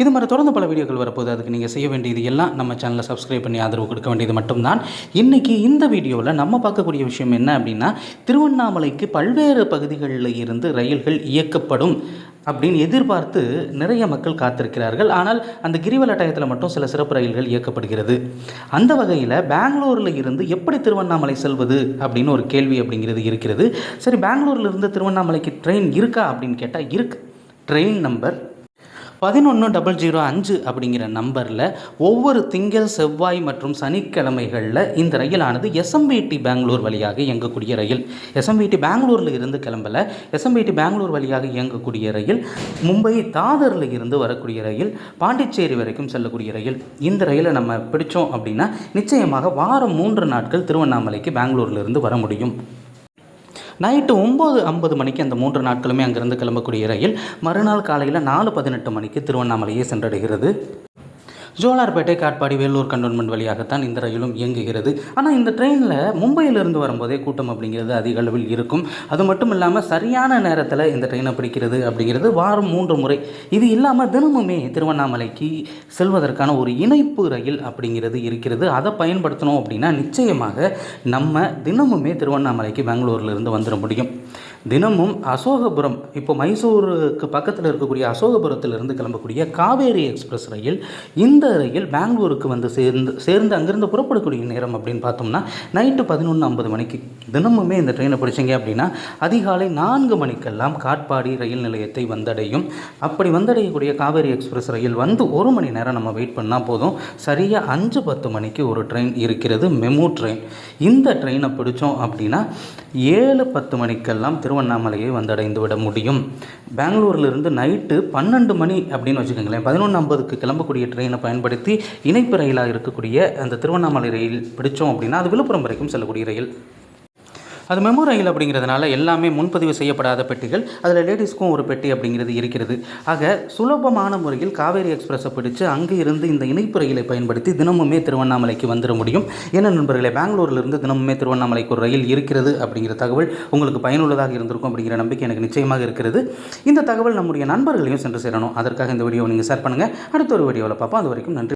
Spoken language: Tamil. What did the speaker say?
இது மாதிரி தொடர்ந்து பல வீடியோக்கள் வரப்போகுது. அதுக்கு நீங்கள் செய்ய வேண்டியது எல்லாம் நம்ம சேனலை சப்ஸ்கிரைப் பண்ணி ஆதரவு கொடுக்க வேண்டியது மட்டும்தான். இன்றைக்கி இந்த வீடியோவில் நம்ம பார்க்கக்கூடிய விஷயம் என்ன அப்படின்னா திருவண்ணாமலைக்கு பல்வேறு பகுதிகளில் இருந்து ரயில்கள் இயக்கப்படும் அப்படின்னு எதிர்பார்த்து நிறைய மக்கள் காத்திருக்கிறார்கள். ஆனால் அந்த கிரிவல டயத்தில் மட்டும் சில சிறப்பு ரயில்கள் இயக்கப்படுகிறது. அந்த வகையில் பெங்களூரில் இருந்து எப்படி திருவண்ணாமலை செல்வது அப்படின்னு ஒரு கேள்வி அப்படிங்கிறது இருக்கிறது. சரி பெங்களூரில் இருந்து திருவண்ணாமலைக்கு ட்ரெயின் இருக்கா அப்படின்னு கேட்டால் இருக்கு. ட்ரெயின் நம்பர் பதினொன்று டபுள் ஜீரோ அஞ்சு அப்படிங்கிற நம்பரில் ஒவ்வொரு திங்கள் செவ்வாய் மற்றும் சனிக்கிழமைகளில் இந்த ரயிலானது எஸ்எம்பிடி பெங்களூர் வழியாக இயங்கக்கூடிய ரயில். எஸ்எம்பிடி பெங்களூரில் இருந்து கிளம்பல. எஸ்எம்பிடி பெங்களூர் வழியாக இயங்கக்கூடிய ரயில் மும்பை தாதரில் இருந்து வரக்கூடிய ரயில் பாண்டிச்சேரி வரைக்கும் செல்லக்கூடிய ரயில். இந்த ரயிலை நம்ம பிடிச்சோம் அப்படின்னா நிச்சயமாக வாரம் மூன்று நாட்கள் திருவண்ணாமலைக்கு பெங்களூரில் இருந்து வர முடியும். நைட்டு ஒம்பது ஐம்பது மணிக்கு அந்த மூன்று நாட்களுமே அங்கிருந்து கிளம்பக்கூடிய ரயில் மறுநாள் காலையில் நாலு பதினெட்டு மணிக்கு திருவண்ணாமலையை சென்றடைகிறது. ஜோலார்பேட்டை காட்பாடி வேலூர் கண்டோன்மெண்ட் வழியாகத்தான் இந்த ரயிலும் இயங்குகிறது. ஆனால் இந்த ட்ரெயினில் மும்பையிலிருந்து வரும்போதே கூட்டம் அப்படிங்கிறது அதிக அளவில் இருக்கும். அது மட்டும் இல்லாமல் சரியான நேரத்தில் இந்த ட்ரெயினை பிடிக்கிறது அப்படிங்கிறது வாரம் மூன்று முறை. இது இல்லாமல் தினமுமே திருவண்ணாமலைக்கு செல்வதற்கான ஒரு இணைப்பு ரயில் அப்படிங்கிறது இருக்கிறது. அதை பயன்படுத்தணும் அப்படின்னா நிச்சயமாக நம்ம தினமுமே திருவண்ணாமலைக்கு பெங்களூர்லேருந்து வந்துட முடியும். தினமும் அசோகபுரம் இப்போ மைசூருக்கு பக்கத்தில் இருக்கக்கூடிய அசோகபுரத்திலிருந்து கிளம்பக்கூடிய காவேரி எக்ஸ்பிரஸ் ரயில் இந்த ரயில் பெங்களூருக்கு வந்து சேர்ந்து சேர்ந்து அங்கிருந்து புறப்படக்கூடிய நேரம் அப்படின்னு பார்த்தோம்னா நைட்டு பதினொன்று ஐம்பது மணிக்கு. தினமுமே இந்த ட்ரெயினை பிடிச்சிங்க அப்படின்னா அதிகாலை நான்கு மணிக்கெல்லாம் காட்பாடி ரயில் நிலையத்தை வந்தடையும். அப்படி வந்தடையக்கூடிய காவேரி எக்ஸ்பிரஸ் ரயில் வந்து ஒரு மணி நேரம் நம்ம வெயிட் பண்ணால் போதும். சரியாக அஞ்சு பத்து மணிக்கு ஒரு ட்ரெயின் இருக்கிறது மெமு ட்ரெயின் இந்த ட்ரெயினை பிடிச்சோம் அப்படின்னா ஏழு பத்து மணிக்கெல்லாம் திருவண்ணாமலையை வந்தடைந்து விட முடியும். பெங்களூர்லேருந்து நைட்டு பன்னெண்டு மணி அப்படின்னு வச்சுக்கோங்களேன் பதினொன்று ஐம்பதுக்கு கிளம்பக்கூடிய ட்ரெயினை பயன்படுத்தி இணைப்பு ரயிலாக இருக்கக்கூடிய அந்த திருவண்ணாமலை ரயில் பிடித்தோம் அப்படின்னா அது விழுப்புரம் வரைக்கும் செல்லக்கூடிய ரயில். அது மெமோ ரயில் அப்படிங்கிறதுனால எல்லாமே முன்பதிவு செய்யப்படாத பெட்டிகள் அதில் லேடிஸ்க்கும் ஒரு பெட்டி அப்படிங்கிறது இருக்கிறது. ஆக சுலபமான முறையில் காவேரி எக்ஸ்பிரஸை பிடிச்சு அங்கே இருந்து இந்த இணைப்பு ரயிலை பயன்படுத்தி தினமுமே திருவண்ணாமலைக்கு வந்துட முடியும். ஏன்னா நண்பர்களே பெங்களூர்லேருந்து தினமுமே திருவண்ணாமலைக்கு ஒரு ரயில் இருக்கிறது அப்படிங்கிற தகவல் உங்களுக்கு பயனுள்ளதாக இருந்திருக்கும் அப்படிங்கிற நம்பிக்கை எனக்கு நிச்சயமாக இருக்கிறது. இந்த தகவல் நம்முடைய நண்பர்களையும் சென்று சேரணும். அதற்காக இந்த வீடியோவை நீங்கள் ஷேர் பண்ணுங்கள் அடுத்த ஒரு வீடியோவில் பார்ப்போம். அது வரைக்கும் நன்றி.